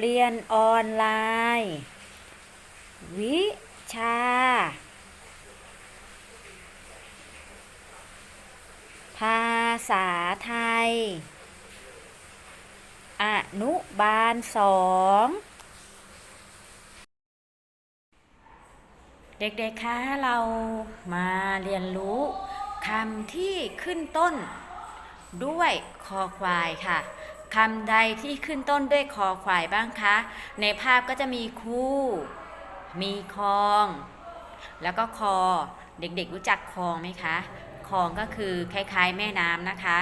เรียนออนไลน์ วิชา ภาษาไทย อนุบาลสองเด็กๆ คะเรามาเรียนรู้คำที่ขึ้นต้น ด้วยคอควายค่ะ คำใดที่ขึ้นต้นด้วยคอควายบ้างคะ ในภาพก็จะมีคู่ มีคลอง แล้วก็คอ เด็กๆรู้จักคลองไหมคะคลองก็คือคล้ายๆ แม่น้ำนะคะ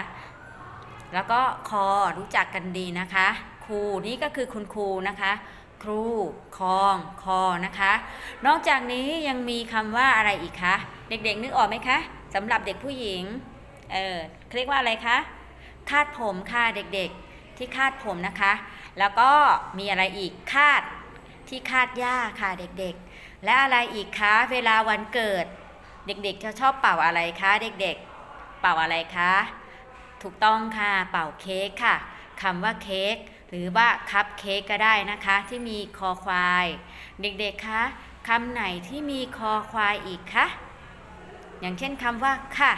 แล้วก็คอรู้จักกันดีนะคะ ครูนี่ก็คือคุณครูนะคะ ครู คอง คอนะคะ นอกจากนี้ยังมีคำว่าอะไรอีกคะ เด็กๆนึกออกไหมคะสำหรับเด็กผู้หญิง เออเรียกว่าอะไรคะคาดผมค่ะเด็กๆ ที่คาดผมนะคะ แล้วก็มีอะไรอีกคาดที่คาดหญ้าค่ะเด็กๆ และอะไรอีกคะเวลาวันเกิด เด็กๆจะชอบเป่าอะไรคะเด็กๆ เป่าอะไรคะถูกต้องค่ะเป่าเค้กค่ะคำว่าเค้กหรือว่าคัพเค้กก็ได้นะคะ ที่มีคอควาย เด็กๆคะคำไหนที่มีคอควายอีกคะอย่างเช่นคำว่าค่ะ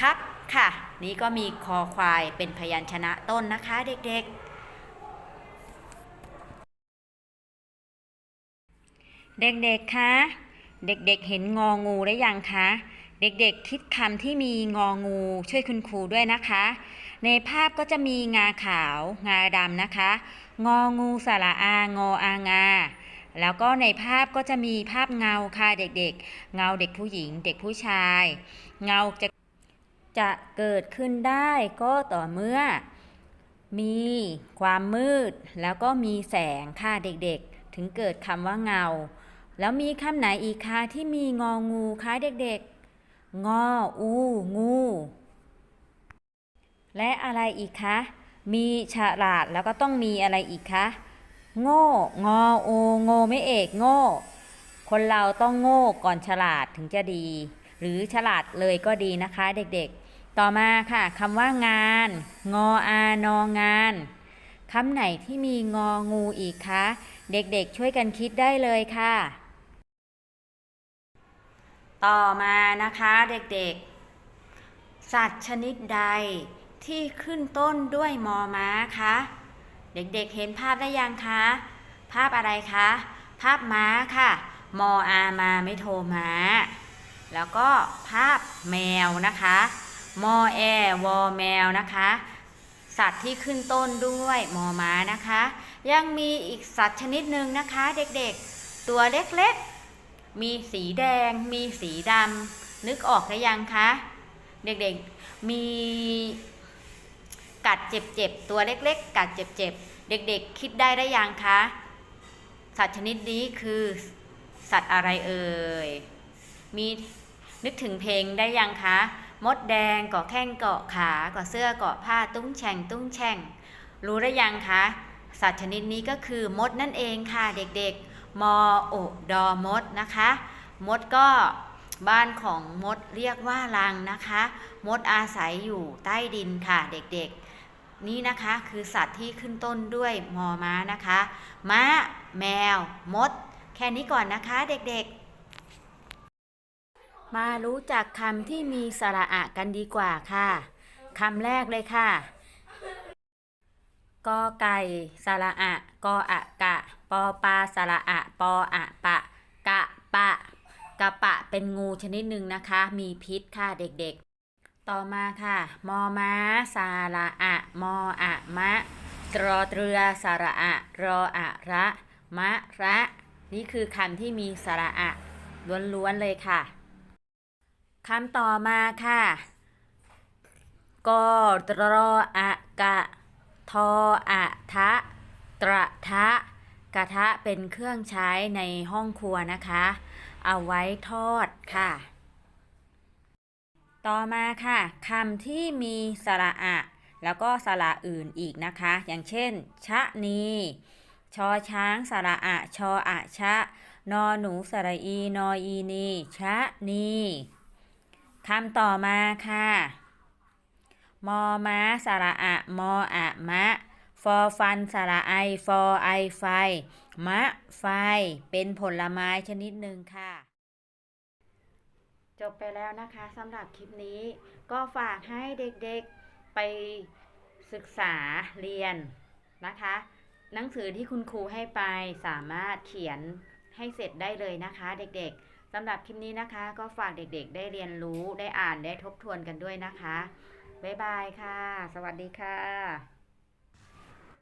ครับ ค่ะ นี้ก็มีคอควายเป็นพยัญชนะต้นนะคะเด็กๆ เด็กๆ คะ เด็กๆ เห็นงองูได้ยังคะ เด็กๆ คิดคำที่มีงองูช่วยคุณครูด้วยนะคะ ในภาพก็จะมีงาขาว งาดำนะคะ งองูสระอางออางาแล้วก็ในภาพก็จะมีภาพเงาค่ะเด็กๆ เงาเด็กผู้หญิง เด็กผู้ชาย เงาจะ จะเกิดขึ้นได้ก็ต่อเมื่อ มีความมืด แล้วก็มีแสงค่ะเด็กๆ ถึงเกิดคำว่าเงา แล้วมีคำไหนอีกคะที่มีงองูคะเด็กๆ งออูงู และอะไรอีกคะ มีฉลาดแล้วก็ต้องมีอะไรอีกคะ โง่ งอโอโง่ไม่เอกโง่ คนเราต้องโง่ก่อนฉลาดถึงจะดีหรือฉลาดเลยก็ดีนะคะเด็กๆ ต่อมาค่ะคำว่างาน งออานองานคำไหนที่มีงองูอีกคะ เด็กๆช่วยกันคิดได้เลยค่ะ ต่อมานะคะเด็กๆ สัตว์ชนิดใดที่ขึ้นต้นด้วยมอม้าคะ เด็กๆเห็นภาพได้ยังคะ ภาพอะไรคะ ภาพม้าค่ะ มออามาไม่โทรม้า แล้วก็ภาพแมวนะคะ มอแอวอแมวนะคะ สัตว์ที่ขึ้นต้นด้วยมอม้านะคะ ยังมีอีกสัตว์ชนิดหนึ่งนะคะเด็กๆ ตัวเล็กๆ มีสีแดง มีสีดำนึกออกหรือยังคะ เด็กๆ มีกัดเจ็บๆ ตัวเล็กๆ กัดเจ็บๆ เด็กๆ คิดได้ได้ยังคะ สัตว์ชนิดนี้คือสัตว์อะไรเอ่ย มีนึกถึงเพลงได้ยังคะ มดแดงเกาะแข้งเกาะขาเกาะเสื้อเกาะผ้าตุ้งแฉ่งตุ้งแฉ่งรู้ได้ยังคะสัตว์ชนิดนี้ก็คือมดนั่นเองค่ะเด็กๆ มอโอดอมดนะคะ มดก็บ้านของมดเรียกว่ารังนะคะ มดอาศัยอยู่ใต้ดินค่ะเด็กๆ นี่นะคะคือสัตว์ที่ขึ้นต้นด้วยมอม้านะคะ ม้า แมว มด แค่นี้ก่อนนะคะเด็กๆ มารู้จักคำที่มีสระอะกันดีกว่าค่ะคำแรกเลยค่ะกอไก่สระอะกออะกะ ปอปลาสระอะปออะปะ กะปะ กะปะเป็นงูชนิดหนึ่งนะคะ มีพิษค่ะเด็กๆ ต่อมาค่ะ มอม้าสระอะมออะมะตรอเรือสระอะรออะระ มะระ นี่คือคำที่มีสระอะล้วนๆเลยค่ะ คำต่อมาค่ะกอตรออะกะ ทออะทะ ตระทะ กระทะเป็นเครื่องใช้ในห้องครัวนะคะ เอาไว้ทอดค่ะ ต่อมาค่ะคำที่มีสระอะ แล้วก็สระอื่นอีกนะคะ อย่างเช่น ชะนี ชอช้างสระอะชออะชะ นอหนูสระอี นออีนี ชะนี คำต่อมาค่ะ มอม้าสระอะ มออะมะ for fun สระไอ for i ไฟ มะไฟ เป็นผลไม้ชนิดหนึ่งค่ะ จบไปแล้วนะคะสำหรับคลิปนี้ ก็ฝากให้เด็กๆไปศึกษาเรียนนะคะ หนังสือที่คุณครูให้ไปสามารถเขียนให้เสร็จได้เลยนะคะ เด็กๆ สำหรับคลิปนี้นะคะ ก็ฝากเด็กๆ ได้เรียนรู้ได้อ่านได้ทบทวนกันด้วยนะคะ บ๊ายบายค่ะ สวัสดีค่ะ